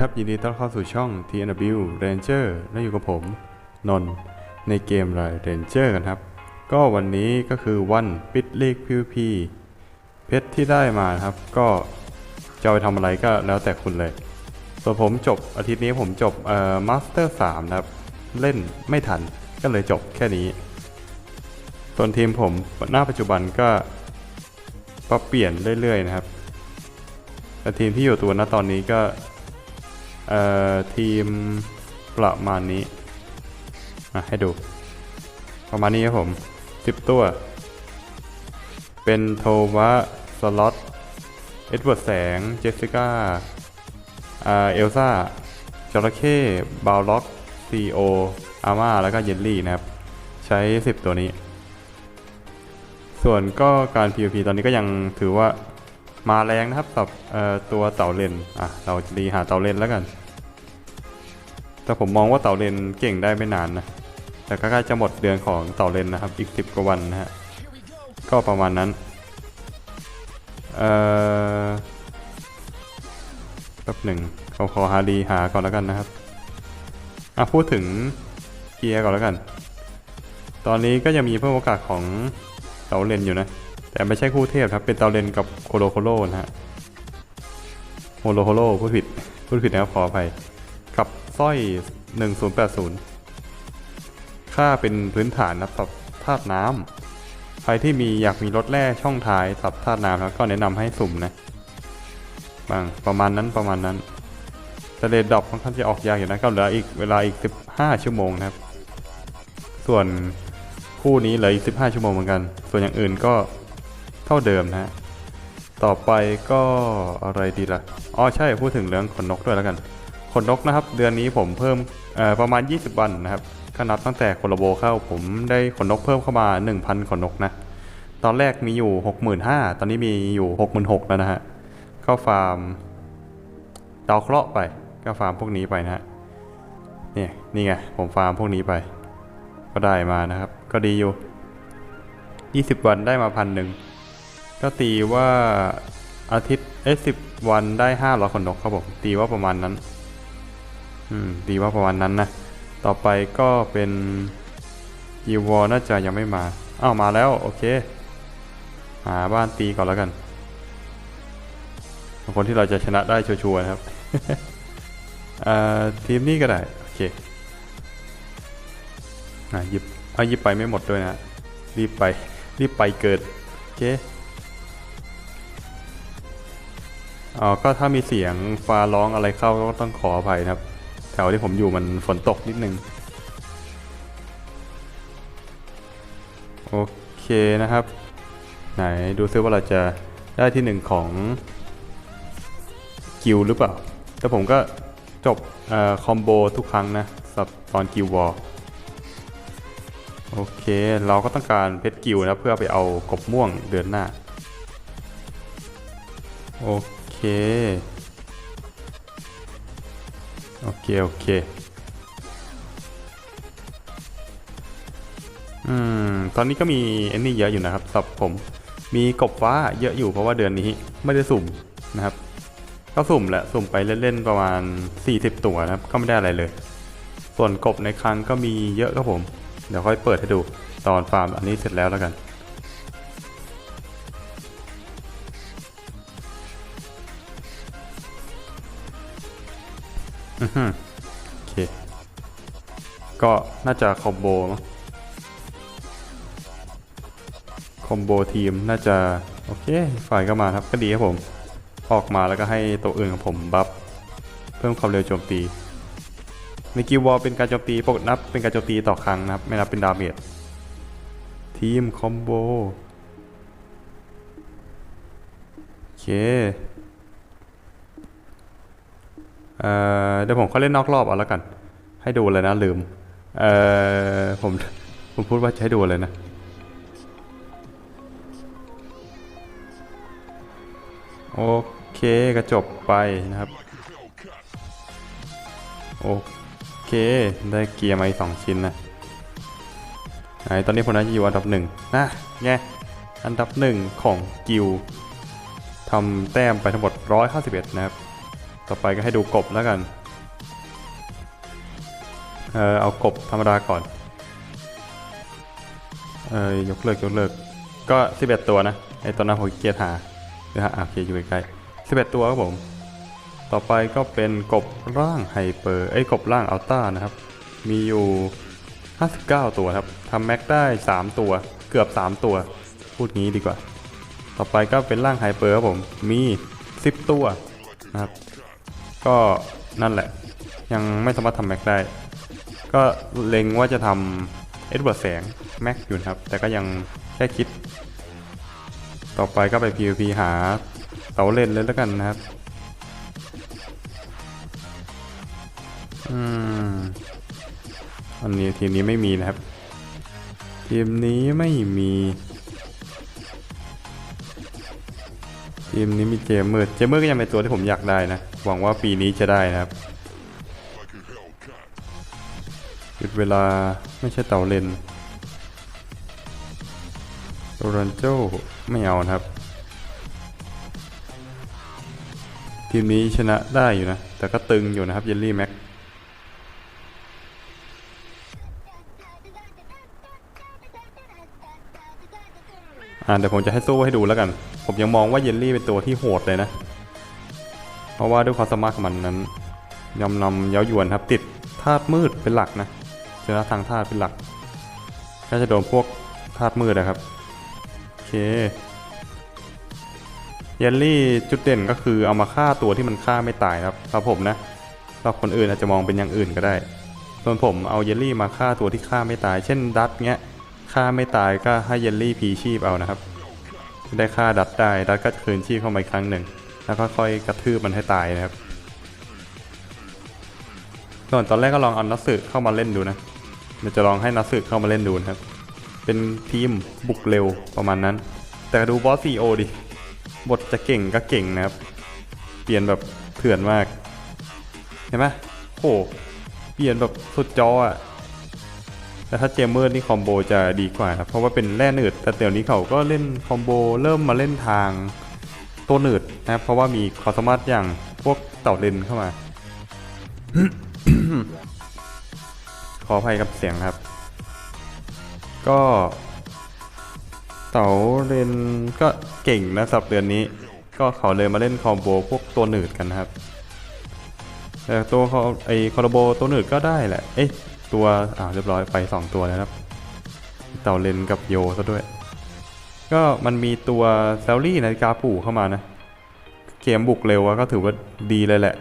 ครับยินดีต้อนรับเข้าสู่ช่อง TNW Ranger และอยู่กับผมนนท์ในเกมไร Ranger กันครับ ก็วันนี้ก็คือวันปิดลีก PVP เพชรที่ได้มาครับ ก็จะไปทำอะไรก็แล้วแต่คุณเลย ส่วนผมจบอาทิตย์นี้ผมจบเอ่อมาสเตอร์3นะครับ เล่นไม่ทันก็เลยจบแค่นี้ ส่วนทีมผมหน้าปัจจุบันก็ปรับเปลี่ยนเรื่อยๆนะครับแต่ทีมที่อยู่ตัวณตอนนี้ก็ เอ่อทีมประมาณนี้อะให้ดู ประมาณนี้ครับผม10ตัว เป็นโทวะสล็อตเอ็ดเวิร์ดแสง เจสสิก้าอ่าเอลซ่าจระเข้บาวล็อกซีโออาม่าแล้วก็เยลลี่นะครับ ใช้ 10 ตัวนี้ ส่วนก็การ PVP ตอนนี้ก็ยังถือว่า มาแรงนะครับกับตัวเต่าเลนอะเราจะดีหาเต่าเลนแล้วกัน แต่ผมมองว่าเต่าเลนเก่งได้ไม่นานนะแต่ก็ใกล้จะหมดเดือนของเต่าเลนนะครับ อีก 10 กว่าวันนะฮะก็ประมาณนั้นเอ่อแป๊บหนึ่งเขาขอหาดีหาก่อนแล้วกันนะครับอะพูดถึงเกียร์ก่อนแล้วกัน ตอนนี้ก็ยังมีเพิ่มโอกาสของเต่าเลนอยู่นะ แต่ไม่ใช่คู่เทพครับ เป็นเตาเลนกับโคโลโคโลนะฮะโฮโลโคโลพูดผิดพูดผิดนะครับขออภัย กับสร้อย 1080 ค่าเป็นพื้นฐานนะปรับธาตุน้ำใครที่มีอยากมีรถแร่ช่องท้ายปรับธาตุน้ำแล้วก็แนะนำให้สุ่มนะบางประมาณนั้นประมาณนั้นแต่เลดดรอปค่อนข้างจะออกยากอยู่นะก็เหลืออีกเวลาอีก 15 ชั่วโมงนะครับ ส่วนคู่นี้เหลืออีก 15 ชั่วโมงเหมือนกัน ส่วนอย่างอื่นก็ เท่าเดิมนะฮะ ต่อไปก็อะไรดีละ่ะ อ๋อใช่พูดถึงเรื่องขนนกด้วยแล้วกัน ขนนกนะครับเดือนนี้ผมเพิ่มประมาณ 20 วันนะครับก็นับตั้งแต่โคลโบเข้าผมได้ขนนกเพิ่มเข้ามา 1,000 ขนนกนะ ตอนแรกมีอยู่ 65,000 ตอนนี้มีอยู่ 66,000 แล้วนะฮะ ก็ฟาร์มดาวเคราะห์ไป ก็ฟาร์มพวกนี้ไปนะฮะเนี่ยนี่ไงผมฟาร์มพวกนี้ไป ก็ได้มานะครับ ก็ดีอยู่ 20 วันได้มาพันหนึ่ง ก็ตีว่าอาทิตย์เอ้สิบวันได้ห้าร้อยขนนกครับผม ตีว่าประมาณนั้น อืม ตีว่าประมาณนั้นนะ ต่อไปก็เป็นยีวอน่าจะยังไม่มา อ้าวมาแล้ว โอเค หาบ้านตีก่อนแล้วกัน คนที่เราจะชนะได้ชัวร์ๆนะครับอ่าทีมนี้ก็ได้ โอเคอะหยิบเอาหยิบไปไม่หมดด้วยนะ รีบไป รีบไปเกิด โอเค อ๋อก็ถ้ามีเสียงฟ้าร้องอะไรเข้าก็ต้องขออภัยนะครับ แถวที่ผมอยู่มันฝนตกนิดนึง โอเคนะครับ ไหนดูซิว่าเราจะได้ที่หนึ่งของกิลหรือเปล่า แต่ผมก็จบอคอมโบทุกครั้งนะสำหรับตอนกิลวอลโอเค เราก็ต้องการเพชรกิลนะเพื่อไปเอากบม่วงเดือนหน้า โอเค โอเค โอเค อืม ตอนนี้ก็มีไอันนี้เยอะอยู่นะครับสำหรับผม มีกบฟ้าเยอะอยู่เพราะว่าเดือนนี้ไม่ได้สุ่มนะครับ ก็สุ่มแหละ สุ่มไปเล่นๆประมาณ 40 ตัวนะครับ ก็ไม่ได้อะไรเลย ส่วนกบในครั้งก็มีเยอะครับผม เดี๋ยวค่อยเปิดให้ดูตอนฟาร์มอันนี้เสร็จแล้วแล้วกัน อือฮึโอเค ก็น่าจะคอมโบมั้งคอมโบทีมน่าจะ โอเค ฝ่ายก็มาครับก็ดีครับผม ออกมาแล้วก็ให้ตัวอื่นของผมบัฟเพิ่มความเร็วโจมตี ในกิววอลเป็นการโจมตีปกนับเป็นการโจมตีต่อครั้งนะครับ ไม่นับเป็นดาเมจทีมคอมโบโอเค เอ่อเดี๋ยวผมเขาเล่นนอกรอบเอาแล้วกัน ให้ดูเลยนะลืม เอ่อผมผมพูดว่าจะให้ดูเลยนะ โอเคก็จบไปนะครับ โอเค ได้เกียร์มาอีกสองชิ้นนะไหนตอนนี้ผมน่าจะอยู่อันดับหนึ่งนะไงอันดับหนึ่งของกิลทำแต้มไปทั้งหมด 151 นะครับ ต่อไปก็ให้ดูกบแล้วกัน เออเอากบธรรมดาก่อน เออยกเลิกยกเลิก ก็11ตัวนะไอตอนนั้นผมขี้เกียร์หาเดี๋ยวหาอะโอเคอยู่ใกล้ๆ11 ตัวครับผม ต่อไปก็เป็นกบร่างไฮเปอร์ไอ้กบร่างอัลต้านะครับ มีอยู่ 59 ตัวครับทำแม็กได้ 3 ตัว เกือบ 3 ตัว พูดงี้ดีกว่า ต่อไปก็เป็นร่างไฮเปอร์ครับผม มี 10 ตัวนะครับ ก็นั่นแหละ ยังไม่สามารถทำแม็กได้ ก็เล็งว่าจะทำเอ็ดเวิร์ดแสงแม็กอยู่นะครับ แต่ก็ยังแค่คิด ต่อไปก็ไป PVP หาเตาเล่นเลยแล้วกันนะครับ อืม อันนี้ทีมนี้ไม่มีนะครับ ทีมนี้ไม่มีทีมนี้มีเจมเมอร์ เจมเมอร์ก็ยังเป็นตัวที่ผมอยากได้นะ หวังว่าปีนี้จะได้นะครับหยุดเวลาไม่ใช่เต่าเลนโรนันโจไม่เอานะครับ ทีมนี้ชนะได้อยู่นะ แต่ก็ตึงอยู่นะครับเยลลี่แม็กอ่าเดี๋ยวผมจะให้สู้ให้ดูแล้วกัน ผมยังมองว่าเยลลี่เป็นตัวที่โหดเลยนะ ราะว่าด้วยความสามารถของมันนั้นยำนำเย้ายวนครับติดธาตุมืดเป็นหลักนะชนะทางธาตุเป็นหลักก็จะโดนพวกธาตุมืดนะครับโอเคเยลลี่จุดเด่นก็คือเอามาฆ่าตัวที่มันฆ่าไม่ตายครับสำหรับผมนะสำหรับคนอื่นอาจจะมองเป็นอย่างอื่นก็ได้ส่วนผมเอาเยลลี่มาฆ่าตัวที่ฆ่าไม่ตาย เช่นดัตเงี้ยฆ่าไม่ตายก็ให้เยลลี่พีชีพเอานะครับได้ฆ่าดัตได้ดัตก็คืนชีพเข้ามาอีกครั้งหนึ่ง แล้วก็ค่อยกระทืบมันให้ตายนะครับ ส่วนตอนแรกก็ลองเอานัสึเข้ามาเล่นดูนะเดี๋ยวจะลองให้นัสึเข้ามาเล่นดูนะครับ เป็นทีมบุกเร็วประมาณนั้น แต่ดูบอสซีโอดิบทจะเก่งก็เก่งนะครับ เปลี่ยนแบบเถื่อนมาก เห็นไหมโอ้เปลี่ยนแบบสุดจออะแต่ถ้าเจมเมอร์นี่คอมโบจะดีกว่าครับเพราะว่าเป็นแร่หนืดแต่เดี๋ยวนี้เขาก็เล่นคอมโบเริ่มมาเล่นทาง ตัวหนืดนะครับ เพราะว่ามีความสามารถอย่างพวกเต่าเลนเข้ามา ขออภัยกับเสียงครับ ก็ เต่าเลนก็เก่งนะสับเดือนนี้ ก็เขาเลยมาเล่นคอมโบพวกตัวหนืดกันนะครับแต่ตัวเขาไอคอร์โบตัวหนืดก็ได้แหละ เอ๊ะตัวอ่าเรียบร้อยไป 2 ตัวแล้วครับ เต่าเลนกับโยซะด้วย ก็มันมีตัวแซลลี่นาฬิกาปู่เข้ามานะ เกมบุกเร็วอะก็ถือว่าดีเลยแหละ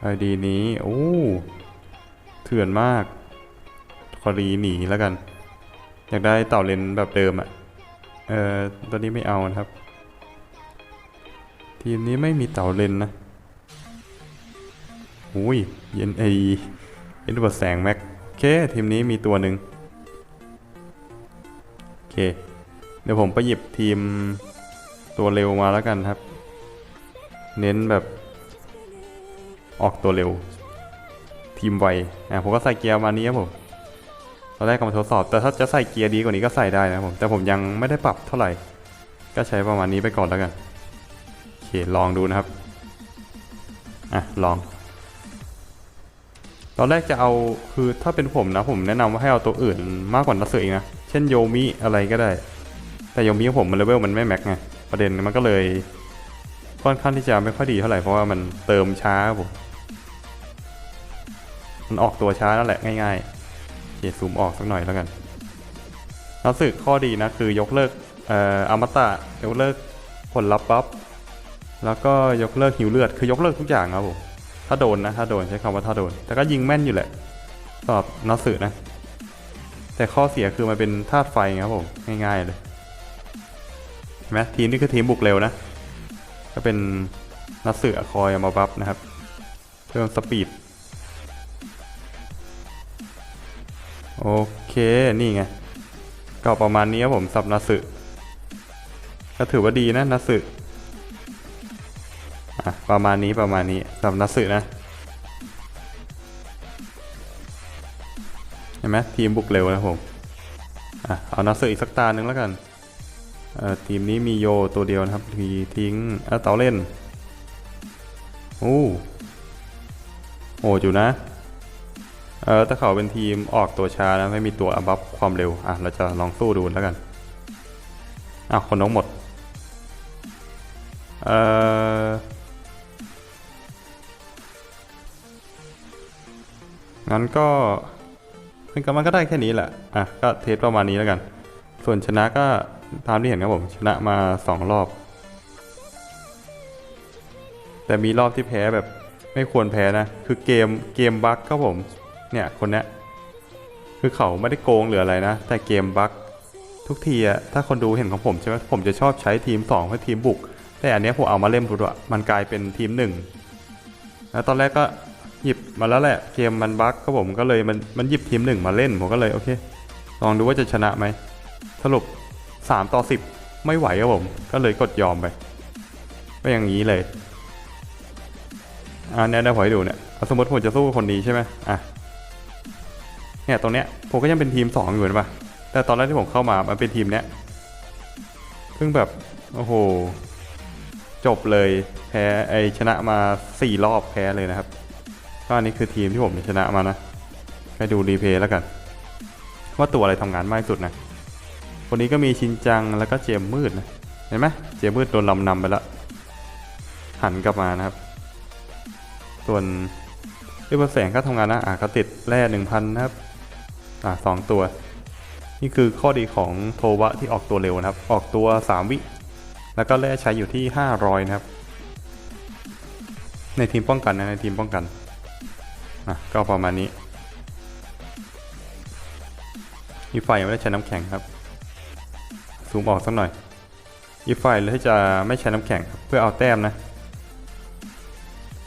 ไอดีนี้ โอ้เถื่อนมากขอรีหนีแล้วกัน อยากได้เต่าเลนแบบเดิมอะเออตอนนี้ไม่เอานะครับ ทีมนี้ไม่มีเต่าเลนนะอุ้ยเย็นไอเอ็นวัดแสงแม็กโอเค ทีมนี้มีตัวหนึ่ง เคเดี๋ยวผมไปหยิบทีมตัวเร็วมาแล้วกันครับ เน้นแบบ ออกตัวเร็ว ทีมไวอะผมก็ใส่เกียร์มานี้ครับผมตอนแรกก็มาทดสอบ แต่ถ้าจะใส่เกียร์ดีกว่านี้ก็ใส่ได้นะครับผมแต่ผมยังไม่ได้ปรับเท่าไหร่ ก็ใช้ประมาณนี้ไปก่อนแล้วกันโอเคลองดูนะครับอะลอง ตอนแรกจะเอาคือถ้าเป็นผมนะผมแนะนำว่าให้เอาตัวอื่นมากกว่านักเสืออีกนะ เช่นโยมิอะไรก็ได้ แต่โยมิของผมมันเลเวลมันไม่แม็กไงประเด็นมันก็เลยค่อนข้างที่จะไม่ค่อยดีเท่าไหร่เพราะว่ามันเติมช้าครับผมมันออกตัวช้านั่นแหละง่ายๆเขียวซูมออกสักหน่อยแล้วกันนักสือข้อดีนะคือยกเลิกเอ่ออมตะยกเลิกผลลัพธ์ปั๊บแล้วก็ยกเลิกหิวเลือดคือยกเลิกทุกอย่างครับผมถ้าโดนนะถ้าโดนใช้คำว่าถ้าโดน แต่ก็ยิงแม่นอยู่แหละสำหรับนักสือนะ แต่ข้อเสียคือมันเป็นธาตุไฟครับผมง่ายๆเลยเห็นไหมทีมนี้คือทีมบุกเร็วนะ ก็เป็นนักเสือคอยมาบัฟนะครับ เพิ่มสปีดโอเค นี่ไง ก็ประมาณนี้ครับผมสับนักสือก็ถือว่าดีนะนักสืออะประมาณนี้ประมาณนี้สับนักสือนะ ห็นไหมทีมบุกเร็วนะผมอะเอานักสืออีกสักตาหนึ่งแล้วกันเอ่อทีมนี้มีโยตัวเดียวนะครับทีทิ้งเอะเตาเล่นโอ้โหอยู่นะเออถ้าเขาเป็นทีมออกตัวช้านะไม่มีตัวอับัฟความเร็วอะเราจะลองสู้ดูแล้วกันอะคนน้องหมดเอองั้นก็ เป็นกำมันก็ได้แค่นี้แหละ อะ ก็เทสประมาณนี้แล้วกัน ส่วนชนะก็ตามที่เห็นครับผม ชนะมาสองรอบ แต่มีรอบที่แพ้แบบไม่ควรแพ้นะ คือเกมเกมบั๊กครับผม เนี่ยคนเนี้ย คือเขาไม่ได้โกงหรืออะไรนะ แต่เกมบั๊กทุกทีอะถ้าคนดูเห็นของผมใช่ไหมผมจะชอบใช้ทีม2เพื่อทีมบุก แต่อันนี้ผมเอามาเล่นปุ๊บอะมันกลายเป็นทีมหนึ่งแล้วตอนแรกก็ หยิบมาแล้วแหละเกมมันบั๊กก็ผมก็เลยมันมันหยิบทีมหนึ่งมาเล่นผมก็เลยโอเคลองดูว่าจะชนะไหมสรุป 3 ต่อ 10 ไม่ไหวครับผมก็เลยกดยอมไปก็อย่างนี้เลยอ่าเนี่ยเดี๋ยวผมให้ดูเนี่ยสมมติผมจะสู้คนนี้ใช่ไหมอะเนี่ยตรงเนี้ยผมก็ยังเป็นทีมสองอยู่เห็นปะแต่ตอนแรกที่ผมเข้ามามันเป็นทีมเนี้ยเพิ่งแบบโอ้โหจบเลยแพ้ไอชนะมาสี่รอบแพ้เลยนะครับ ก็อันนี้คือทีมที่ผมชนะมานะไปดูรีเพลย์แล้วกัน ว่าตัวอะไรทำงานมากที่สุดนะ คนนี้ก็มีชินจังแล้วก็เจมมืดนะ เห็นไหมเจมมืดโดนลำนำไปแล้วหันกลับมานะครับ ส่วนเรียกว่าแสงก็ทำงานนะอะก็ติดแร่หนึ่งพันนะครับ อะสองตัว นี่คือข้อดีของโทวะที่ออกตัวเร็วนะครับ ออกตัว 3 วิ แล้วก็แร่ใช้อยู่ที่ 500 นะครับ ในทีมป้องกันนะในทีมป้องกัน อะก็ประมาณนี้อีไฟไม่ได้ใช้น้ำแข็งครับ ซูมออกสักหน่อยอีไฟเลยที่จะไม่ใช้น้ำแข็งเพื่อเอาแต้มนะ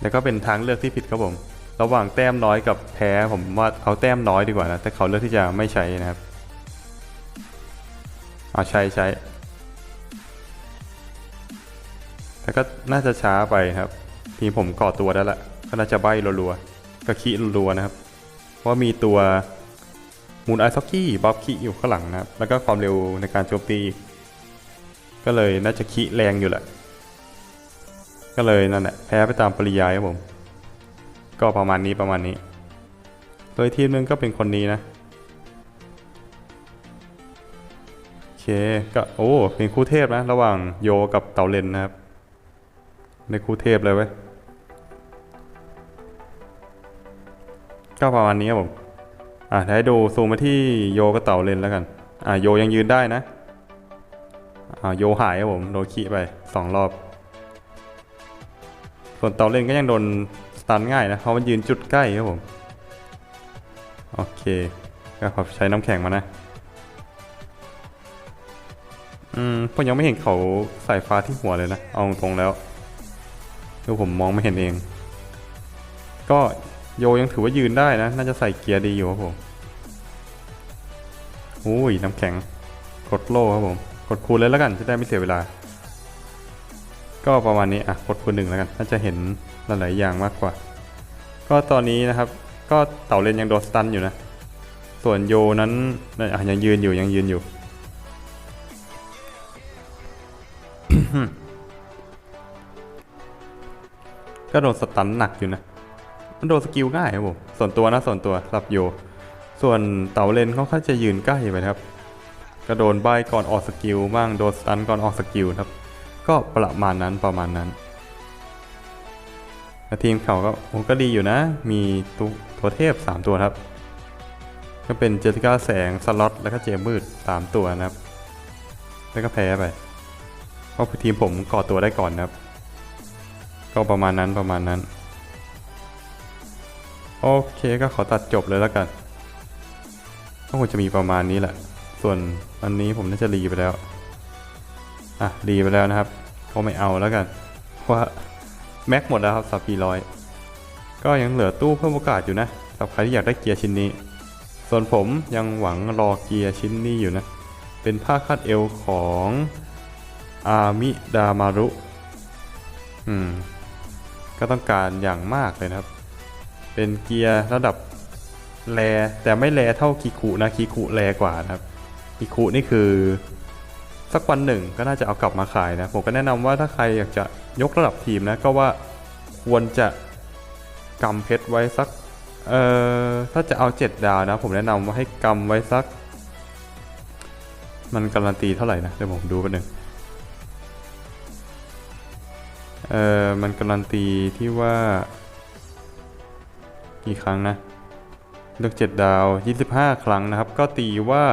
แล้วก็เป็นทางเลือกที่ผิดครับผม ระหว่างแต้มน้อยกับแพ้ผมว่าเอาแต้มน้อยดีกว่านะ แต่เขาเลือกที่จะไม่ใช้นะครับ เอาใช้ใช้แต่ก็น่าจะช้าไปครับ ทีผมก่อตัวได้ละ ก็น่าจะใบรัวๆ ก็ขี้รัวนะครับ เพราะว่ามีตัวมูนไอซ็อกกี้บ๊อบขี้อยู่ข้างหลังนะครับ แล้วก็ความเร็วในการโจมตีก็เลยน่าจะขี้แรงอยู่แหละ ก็เลยนั่นแหละแพ้ไปตามปริยายครับผม ก็ประมาณนี้ประมาณนี้ โดยทีมหนึงก็เป็นคนนี้นะโอเคก็โอ้เป็นคู่เทพนะ ระหว่างโยกับเต่าเลนนะครับ ในคู่เทพเลยเว้ย ก็ประมาณนี้ครับผม อะเดี๋ยวให้ดูซูมมาที่โยกับเต่าเลนแล้วกัน อะโยยังยืนได้นะ อ่าโยหายครับผมโดนขี้ไปสองรอบ ส่วนเต่าเลนก็ยังโดนสตันง่ายนะเพราะมันยืนจุดใกล้ครับผม โอเค ก็ขอใช้น้ำแข็งมานะ อืมผมยังไม่เห็นเขาใส่ฟ้าที่หัวเลยนะ เอาตรงแล้วคือผมมองไม่เห็นเอง ก็ โยยังถือว่ายืนได้นะ น่าจะใส่เกียร์ดีอยู่ครับผมอุ้ยน้ำแข็ง กดโล่ครับผม กดคูณเลยแล้วกัน จะได้ไม่เสียเวลา ก็ประมาณนี้ อะ กดคูณหนึ่งแล้วกัน น่าจะเห็นหลายๆอย่างมากกว่า ก็ตอนนี้นะครับ ก็เต่าเลนยังโดนสตันอยู่นะ ส่วนโยนั้นอะยังยืนอยู่ ยังยืนอยู่ ก็โดนสตันหนักอยู่นะ มันโดนสกิลง่ายครับผมส่วนตัวนะส่วนตัวสำหรับโย ส่วนเต่าเลนเขาค่อนจะยืนใกล้ไปครับก็โดนใบก่อนออกสกิลบ้างโดนสตันก่อนออกสกิลครับ ก็ประมาณนั้นประมาณนั้นแต่ทีมเขาก็โอ้ก็ดีอยู่นะ มีตัวตัวเทพ 3 ตัวครับ ก็เป็นเจติก้าแสงสล็อตแล้วก็เจมมืด 3 ตัวนะครับ แล้วก็แพ้ไปเพราะทีมผมก่อตัวได้ก่อนนะครับ ก็ประมาณนั้นประมาณนั้น โอเคก็ขอตัดจบเลยแล้วกันก็คงจะมีประมาณนี้แหละ ส่วนอันนี้ผมน่าจะรีไปแล้ว อะรีไปแล้วนะครับก็ไม่เอาแล้วกันว่าแม็กหมดแล้วครับสับปีร้อยก็ยังเหลือตู้เพิ่มโอกาสอยู่นะสำหรับใครที่อยากได้เกียร์ชิ้นนี้ ส่วนผมยังหวังรอเกียร์ชิ้นนี้อยู่นะ เป็นผ้าคาดเอวของอามิดามารุ อืม ก็ต้องการอย่างมากเลยนะครับ เป็นเกียร์ระดับแรแต่ไม่แรเท่าคิคุนะคิคุแรกว่านะครับคิคุนี่คือ สักวันหนึ่งก็น่าจะเอากลับมาขายนะผมก็แนะนำว่าถ้าใครอยากจะยกระดับทีมนะก็ว่าควรจะกำเพชรไว้สักเอ่อถ้าจะเอา 7 ดาวนะ ผมแนะนำว่าให้กำไว้สัก มันการันตีเท่าไหร่นะเดี๋ยวผมดูไปหนึ่งเอ่อมันการันตีที่ว่า กี่ครั้งนะ เลือก 7 ดาว 25 ครั้งนะครับ ก็ตีว่า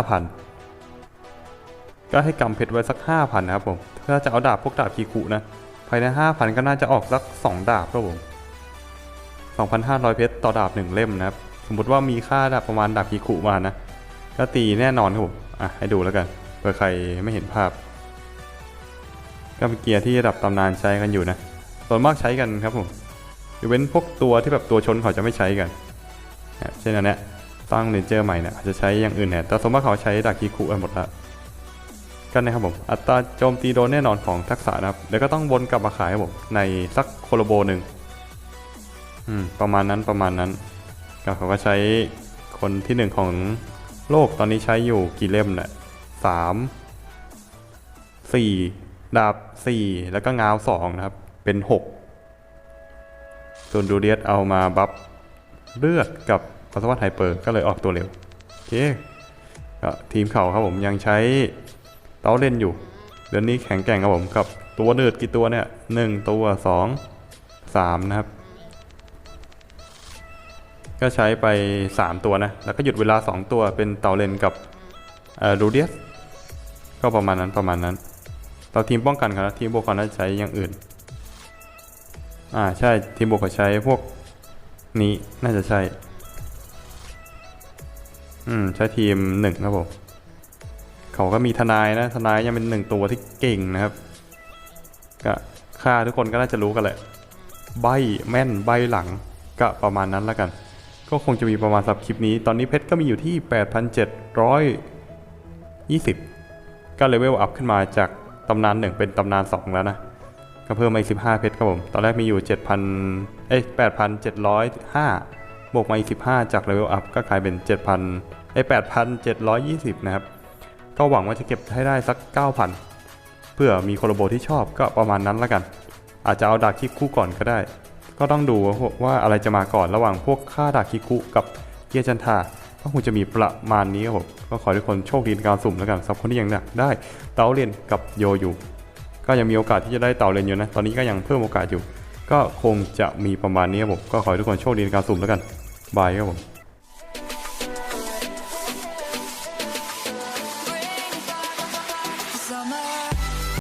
5,000 ก็ให้กำเพชรไว้สัก 5,000 นะครับผม ถ้าจะเอาดาบพวกดาบคีคุนะ ภายใน 5,000 ก็น่าจะออกสัก 2 ดาบครับผม 2,500 เพชรต่อดาบ 1 เล่มนะครับ สมมติว่ามีค่าดาบประมาณดาบคีคุมานะ ก็ตีแน่นอนครับผม อะให้ดูแล้วกัน เผื่อใครไม่เห็นภาพ ก็เป็นเกียร์ที่ระดับตำนานใช้กันอยู่นะส่วนมากใช้กันครับผม ยกเว้นพวกตัวที่แบบตัวชนเขาจะไม่ใช้กันนะเช่นอันเนี้ยตั้งเรนเจอร์ใหม่เนี่ยจะใช้อย่างอื่นแทนแต่สมมติเขาใช้ดาบคีคุกันหมดละกันนะครับผมอัตราโจมตีโดนแน่นอนของทักษะนะครับเดี๋ยวก็ต้องวนกลับมาขายครับผมในสักโคโลโบหนึ่งอืมประมาณนั้นประมาณนั้นก็เขาก็ใช้คนที่หนึ่งของโลกตอนนี้ใช้อยู่กี่เล่มเนี่ยสามสี่ดาบสี่แล้วก็งาวสองนะครับ เป็นหก ส่วนดูเดียสเอามาบัฟเลือดกับปัสสาวะไฮเปอร์ก็เลยออกตัวเร็วโอเคก็ทีมเขาครับผมยังใช้เตาเล่นอยู่ เดือนนี้แข็งแกร่งครับผมกับตัวเนืดกี่ตัวเนี่ยหนึ่งตัวสองสามนะครับ ก็ใช้ไป 3 ตัวนะ แล้วก็หยุดเวลา 2 ตัวเป็นเต่าเลนกับเอ่อรูเดียสก็ประมาณนั้นประมาณนั้น เราทีมป้องกันครับทีมบวกเขาน่าจะใช้อย่างอื่น อ่าใช่ทีมบวกเขาใช้พวกนี้น่าจะใช่ อืม ใช้ทีมหนึ่งครับผมเขาก็มีทนายนะ ทนายยังเป็นหนึ่งตัวที่เก่งนะครับ ก็ค่าทุกคนก็น่าจะรู้กันแหละ ใบแม่นใบหลังก็ประมาณนั้นแล้วกัน ก็คงจะมีประมาณสับคลิปนี้ ตอนนี้เพชรก็มีอยู่ที่ 8,720 ก็เลเวลอัพขึ้นมาจากตำนาน1เป็นตำนาน2แล้วนะ ก็เพิ่มมาอีก15 เพชรครับผม ตอนแรกมีอยู่ 7,000 เอ้ย 8,705 บวกมาอีก 15 จากเลเวลอัพก็กลายเป็น 7,000 เอ้ย 8,720 นะครับ ก็หวังว่าจะเก็บให้ได้สัก 9,000 เพื่อมีโคโลโบที่ชอบก็ประมาณนั้นล้วกัน อาจจะเอาดาคิคุก่อนก็ได้ ก็ต้องดูว่าอะไรจะมาก่อนระหว่างพวกค่าดาคิคุกับเกียร์จันทาก็คงจะมีประมาณนี้ครับผม ก็ขอให้ทุกคนโชคดีในการสุ่มแล้วกันสำหรับคนที่ยังอยากได้เตาเรียนกับโยอยู่ ก็ยังมีโอกาสที่จะได้เต่าเลนอยู่นะ ตอนนี้ก็ยังเพิ่มโอกาสอยู่ ก็คงจะมีประมาณนี้ครับผม ก็ขอให้ทุกคนโชคดีในการสุ่มแล้วกัน บายครับผม